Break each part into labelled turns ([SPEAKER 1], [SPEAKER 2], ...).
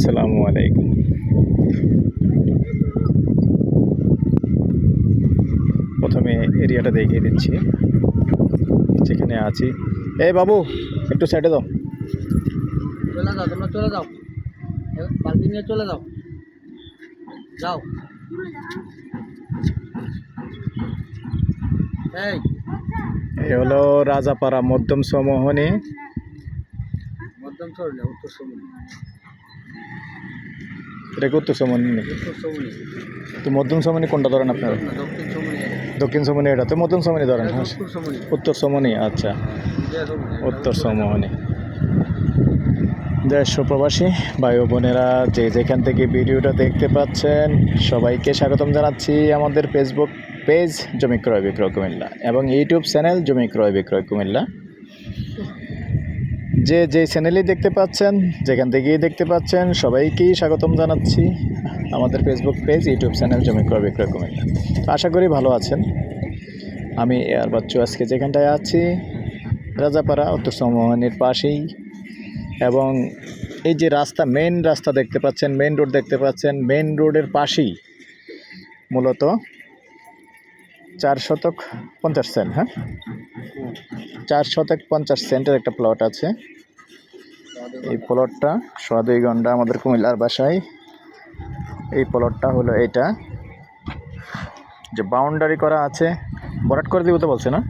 [SPEAKER 1] আসসালামু আলাইকুম। প্রথমে এরিয়াটা দেখিয়ে দিচ্ছি। যেখানে আছি। এ বাবু একটু সাইডে দাও।
[SPEAKER 2] চলে যাও তোমরা চলে যাও। বালতি নিয়ে চলে যাও। যাও। এই।
[SPEAKER 1] হলো রাজাপাড়া মধ্যম সমোহনী
[SPEAKER 2] মধ্যম উত্তর সমুনি
[SPEAKER 1] এটা কি উত্তর সমনি নাকি?
[SPEAKER 2] সমুনি
[SPEAKER 1] তো মধ্যম সমনি কোনটা ধরেন আপনারা?
[SPEAKER 2] দক্ষিণ সমুনি
[SPEAKER 1] সমনি এটা। তো মধ্যম সমনি ধরেন হ্যাঁ
[SPEAKER 2] উত্তর সমুনি
[SPEAKER 1] সমনি আচ্ছা উত্তর সমোহনী দেশ প্রবাসী ভাই ও বোনেরা যে যেখান থেকে ভিডিওটা দেখতে পাচ্ছেন সবাইকে স্বাগতম জানাচ্ছি আমাদের ফেসবুক পেজ জমি ক্রয় বিক্রয় কুমিল্লা এবং ইউটিউব চ্যানেল জমি ক্রয় বিক্রয় কুমিল্লা। যে যে চ্যানেলই দেখতে পাচ্ছেন, যেখান থেকেই দেখতে পাচ্ছেন, সবাইকেই স্বাগতম জানাচ্ছি আমাদের ফেসবুক পেজ ইউটিউব চ্যানেল জমি ক্রয় বিক্রয় কুমিল্লা আশা করি ভালো আছেন। আমি এয়ার বাচ্চু আজকে যেখানটায় আছি, রাজাপাড়া, উত্তর সমোহনের পাশেই। এবং এই যে রাস্তা মেন রাস্তা দেখতে পাচ্ছেন মেন রোড দেখতে পাচ্ছেন মেন রোডের পাশেই মূলত চার শতক পঞ্চাশ সেন্ট হ্যাঁ? চার শতক পঞ্চাশ সেন্টের একটা প্লট আছে। এই প্লটটা সোয়া দুই ঘণ্টা আমাদের কুমিল্লার বাসায়। এই প্লটটা হলো এটা। যে বাউন্ডারি করা আছে বরাট করে দিব তো বলছে না?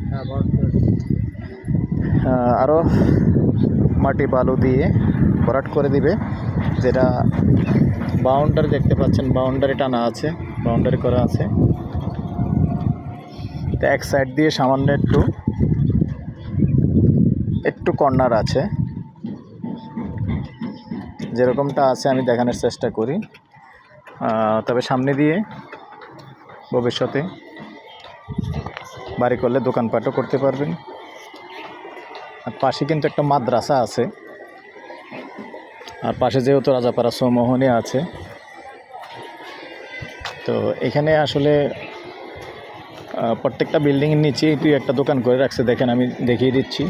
[SPEAKER 2] হ্যাঁ
[SPEAKER 1] আরও মাটি বালু দিয়ে ভরাট করে দিবে। যেটা বাউন্ডারি দেখতে পাচ্ছেন বাউন্ডারি টানা আছে বাউন্ডারি করা আছে। এক সাইড দিয়ে সামান্য একটু একটু কর্নার আছে। যেরকমটা আছে আমি দেখানোর চেষ্টা করি। তবে সামনে দিয়ে ভবিষ্যতে বাড়ি করলে দোকানপাটও করতে পারবেন। আর পাশে কিন্তু একটা মাদ্রাসা আছে। আর পাশে যেহেতু রাজাপাড়া সমোহনী আছে। তো এখানে আসলে প্রত্যেকটা বিল্ডিংয়ের নিচেই তুই একটা দোকান করে রাখছে। দেখেন আমি দেখিয়ে দিচ্ছি।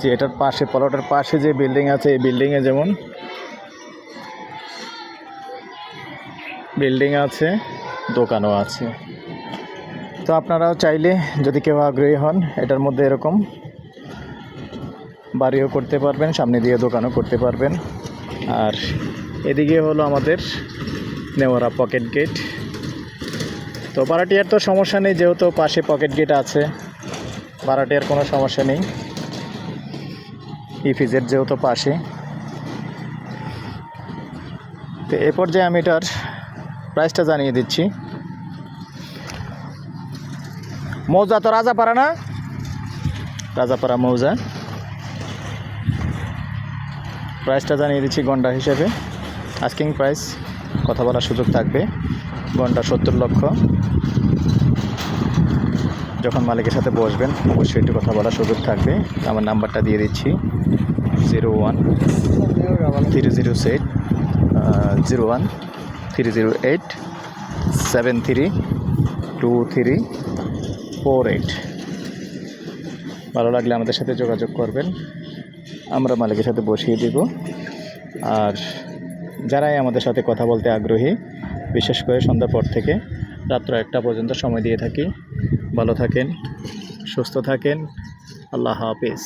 [SPEAKER 1] যে এটার পাশে প্লটের পাশে যে বিল্ডিং আছে, এই বিল্ডিংয়ে যেমন বিল্ডিং আছে, দোকানও আছে। তো আপনারাও চাইলে যদি কেউ আগ্রহী হন, এটার মধ্যে এরকম বাড়িও করতে পারবেন, সামনে দিয়ে দোকানও করতে পারবেন। আর এদিকে হলো আমাদের নেওয়ারা পকেট গেট তো ভাড়াটিয়ার তো সমস্যা নেই, যেহেতু পাশে পকেট গেট আছে, ভাড়াটিয়ার কোনো সমস্যা নেই। ইফিজের যেহেতু পাশে। তো এ পর্যায়ে আমি এটার প্রাইসটা জানিয়ে দিচ্ছি। মৌজা তো রাজাপাড়া না? রাজাপাড়া মৌজা। প্রাইসটা জানিয়ে দিচ্ছি গন্ডা হিসেবে। আস্কিং প্রাইস কথা বলার সুযোগ থাকবে। গন্ডা সত্তর লক্ষ। যখন মালিকের সাথে বসবেন, অবশ্যই একটু কথা বলার সুযোগ থাকবে। আমার নাম্বারটা দিয়ে দিচ্ছি। Zero one three zero eight zero one three zero eight, seven three two three four eight. ভালো লাগলে আমাদের সাথে যোগাযোগ করবেন। আমরা মালিকের সাথে বসিয়ে দেব। আর যারাই আমাদের সাথে কথা বলতে আগ্রহী, বিশেষ করে সন্ধ্যার পর থেকে রাত্র একটা পর্যন্ত সময় দিয়ে থাকি। ভালো থাকেন সুস্থ থাকেন। আল্লাহ হাফিজ।